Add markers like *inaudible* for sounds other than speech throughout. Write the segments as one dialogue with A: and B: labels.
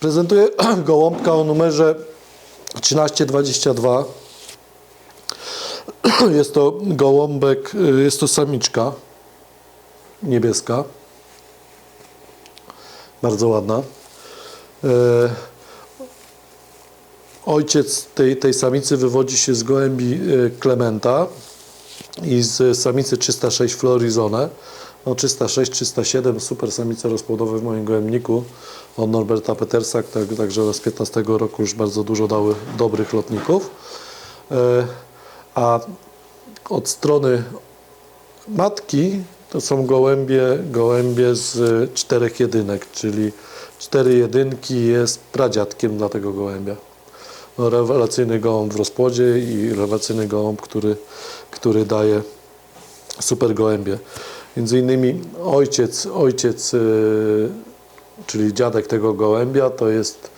A: Prezentuję *clears throat* gołąbka o numerze 1322. *clears throat* Jest to gołąbek, y, jest to samiczka niebieska. Bardzo ładna. E, Ojciec tej, tej samicy wywodzi się z gołębi e, Klementa i z samicy 306 Florizone. No 306, 307, super samice rozpłodowe w moim gołębniku od Norberta Petersa, tak, także z 15 roku już bardzo dużo dały dobrych lotników. E, A od strony matki to są gołębie, gołębie z czterech jedynek, czyli cztery jedynki jest pradziadkiem dla tego gołębia. No, rewelacyjny gołąb w rozpłodzie i rewelacyjny gołąb, który, który daje super gołębie. Między innymi ojciec, ojciec yy, czyli dziadek tego gołębia, to jest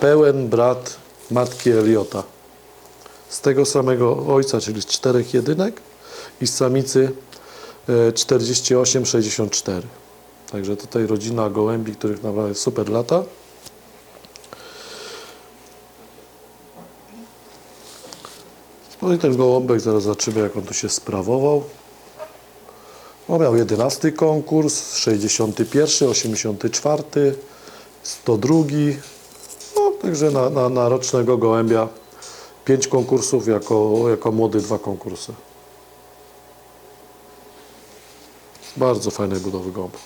A: pełen brat matki Eliota. Z tego samego ojca, czyli z czterech jedynek i z samicy e, 48-64. Także tutaj rodzina gołębi, których naprawdę super lata. No i ten gołąbek, zaraz zobaczymy jak on tu się sprawował. Miał 11 konkurs, 61, 84, 102. No, także na, na, na rocznego gołębia 5 konkursów, jako, jako młody dwa konkursy. Bardzo fajnej budowy gołąb.